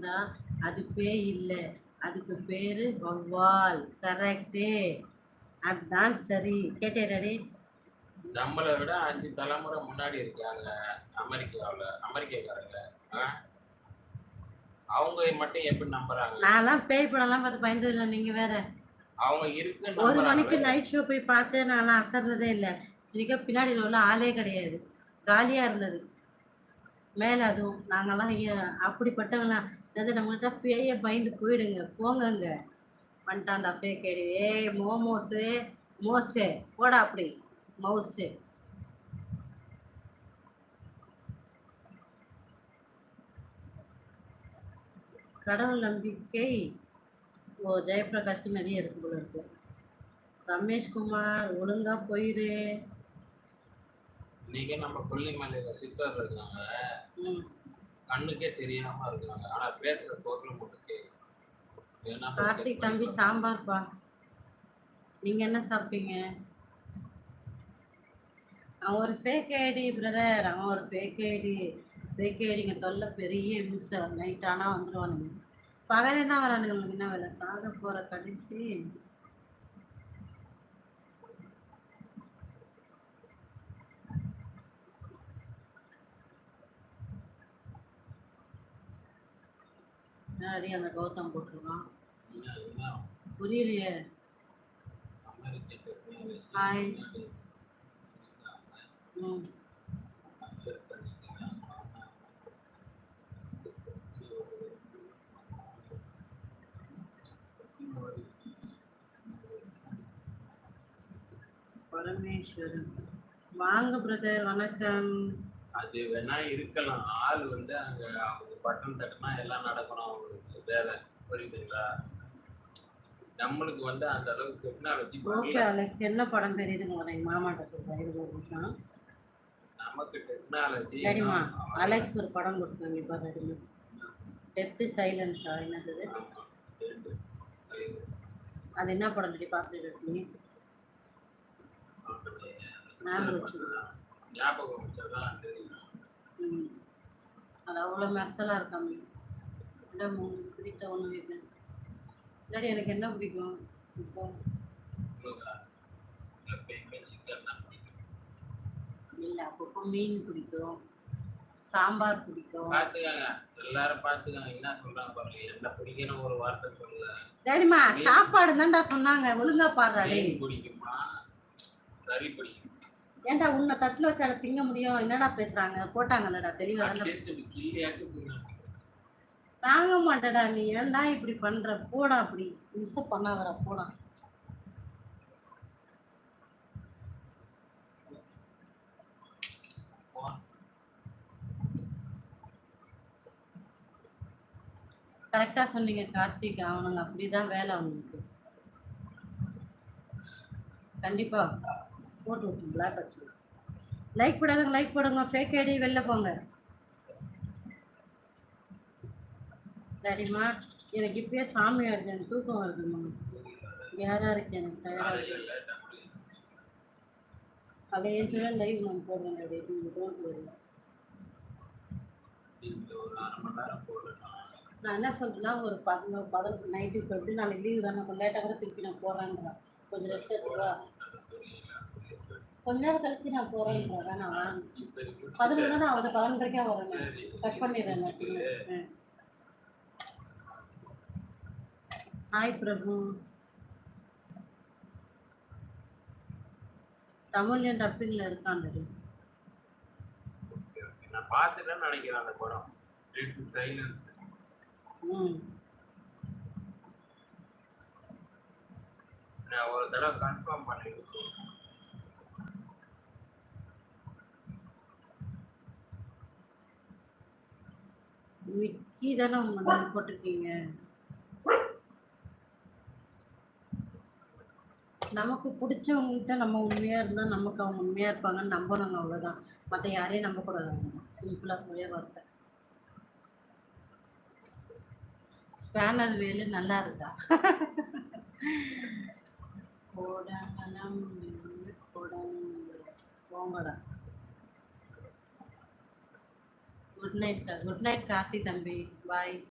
இருந்தா அது பேய் இல்லை. அதுக்கு பேரு வௌவால். கரெக்டு. அதுதான் சரி. கேட்டேடாடி நம்மளை விட அஞ்சு தலைமுறை முன்னாடி இருக்காங்க அமெரிக்காவில் அமெரிக்காக்காரங்க? அவங்க மட்டும் எப்படி நம்புறாங்க? நான்லாம் பேய் படம்லாம் பார்த்து பயந்ததில்லை நீங்க வேற. அவங்க இருக்குன்னு ஒரு மணிக்கு நைட் ஷோ போய் பார்த்து நான்லாம் அசர்றதே இல்லை. இதுக்க பின்னாடி உள்ள ஆளே கிடையாது. காலியாக இருந்தது. மேலே அதுவும். நாங்கெல்லாம் ஐயா அப்படிப்பட்டவங்களாம் அதாவது நம்மகிட்ட பேய பயந்து போயிடுங்க. போங்கங்க. வந்துட்டான்டா பேய் கேடி. ஏய் மோமோஸு மோஸு போடா அப்படி. மவுஸு கடவுள் நம்பிக்கை. ஓ ஜெயபிரகாஷ்க்கு நிறைய இருக்கு போல இருக்கு. ரமேஷ்குமார் ஒழுங்கா போயிரு. இன்னைக்கு நம்ம கொல்லிமலையில சித்தர் இருக்காங்க. கண்ணுக்கே தெரியாம இருக்காங்க ஆனா பேசுற பொருள் மட்டும் கேட்கும் கார்த்திக் தம்பி சாம்பார்ப்பா? நீங்க என்ன சாப்பிட்டீங்க? அவன் ஒரு ஃபேக் ஐடி பிரதர் அவன் ஒரு ஃபேக் ஐடி ஃபேக் ஐடிங்க தொல்லை பெரிய மிஸ். நைட் ஆனா வந்துடுவானுங்க பகலே தான் வரானுங்க. உங்களுக்கு என்ன வேலை? சாக போற கடைசி. முன்னாடி அந்த கௌதம் போட்டிருக்கான் புரியலையே. இருக்காங்க. ம். பரமேஸ்வரன். வாங்க பிரதர் வணக்கம். அது வேணா இருக்கலாம். ஆள் வந்து அங்க அவங்க பட்டன் தட்டினா எல்லாம் நடக்கணும். அவங்களுக்கு வேலை. புரியுதுங்களா? நம்மளுக்கு வந்து அந்த அளவுக்கு டெக்னாலஜி ஓகே அலெக்ஸ் என்ன படம் தெரியுதுங்க வரேன் மாமாட்ட சொல்றேன். இருபது ஒரு நிமிஷம். நமக்கு டெக்னாலஜி சரிம்மா. அலெக்ஸ் ஒரு படம் கொடுத்தாங்க. இப்போ ரெடிமே டெத்து சைலன்ஸா என்னது அது? என்ன படம் ரெடி பார்த்துட்டு நீ ஞாபகம். ஞாபகம் வச்சாதான் தெரியும் அது அவ்வளோ மெர்சலாக இருக்காங்க இல்லை உங்களுக்கு பிடித்த ஒன்று இது இல்லாடி எனக்கு என்ன பிடிக்கும்? இப்போ? இல்லை அப்பப்போ மீன் பிடிக்கும். சாம்பார் பிடிக்கும். பார்த்துக்கங்க. எல்லாரும் பார்த்துக்கங்க. என்ன சொல்றாங்க பாருங்க. என்ன பிடிக்கணும் ஒரு வார்த்தை சொல்லல சரிம்மா சாப்பாடு தான்டா சொன்னாங்க. ஒழுங்கா பாடுறா டேய். மீன் பிடிக்குமா? கறி பிடிக்கும்? ஏன்டா உன்னை தட்டில் வச்சாட திங்க முடியும்? என்னடா பேசுறாங்க? போட்டாங்கல்லடா தெளிவா தானே அட்லீஸ்ட் இப்படி கிள்ளியாச்சும் திங்கணும். தாங்க மாட்டேடா நீ. ஏன்டா இப்படி பண்ற? போடா அப்படி. மிஸ் பண்ணாதடா போடா. கரெக்டா சொன்னீங்க கார்த்திக். அவனுங்க அப்படிதான் வேலை அவனுக்கு. கண்டிப்பா. போட்டு விட்டு பிளாக் லைக் போடாதவங்க லைக் போடுங்க ஃபேக் ஐடி வெளில போங்க. சரிம்மா எனக்கு இப்பயே சாமி ஆடுது எனக்கு தூக்கம் வருதும்மா. யாராக இருக்கு எனக்கு டயர்டாக இருக்கு? அதை ஏன் சொல்ல லைவ் நான் போடுறேன் டாடி நீங்கள் டோன்ட் வரி நான் என்ன சொல்றேன்னா ஒரு பதினோரு பதினொரு நைட்டு இப்போ எப்படி நாளைக்கு லீவு தானே கொஞ்சம் லேட்டாக கூட திருப்பி நான் போகிறேன்றேன் கொஞ்சம் ரெஸ்ட் எடுத்துவா கொஞ்ச நேரம் கழிச்சு நான் வேணாம் வேணாம் பதினொன்று தானே ஆகுது? பதினொன்றரைக்கே வரேன் நான். கட் பண்ணிடுறேன் நான். ஹாய் பிரபு. தமிழ்லையும் டப்பிங்கில் இருக்கான்டி நான் பார்த்துட்டேன்னு நினைக்கிறேன் அந்த படம். சைலன்ஸ் ம். நான் ஒரு தடவை கன்ஃபார்ம் பண்ணிட்டு சொல்றேன். மிக்கி தானே போட்டிருக்கீங்க. நமக்கு பிடிச்சவங்ககிட்ட நம்ம உண்மையாக இருந்தால் நமக்கு அவங்க உண்மையாக இருப்பாங்கன்னு நம்பணுங்க அவ்வளோதான் மற்ற யாரையும் நம்பக்கூடாது. சிம்பிளாக ஒரே வார்த்தை. ஸ்பேனர் வேலு நல்லா இருக்கா? கோடங்கலம் கோடங்க போங்கடா good night good night Karthi தம்பி பாய்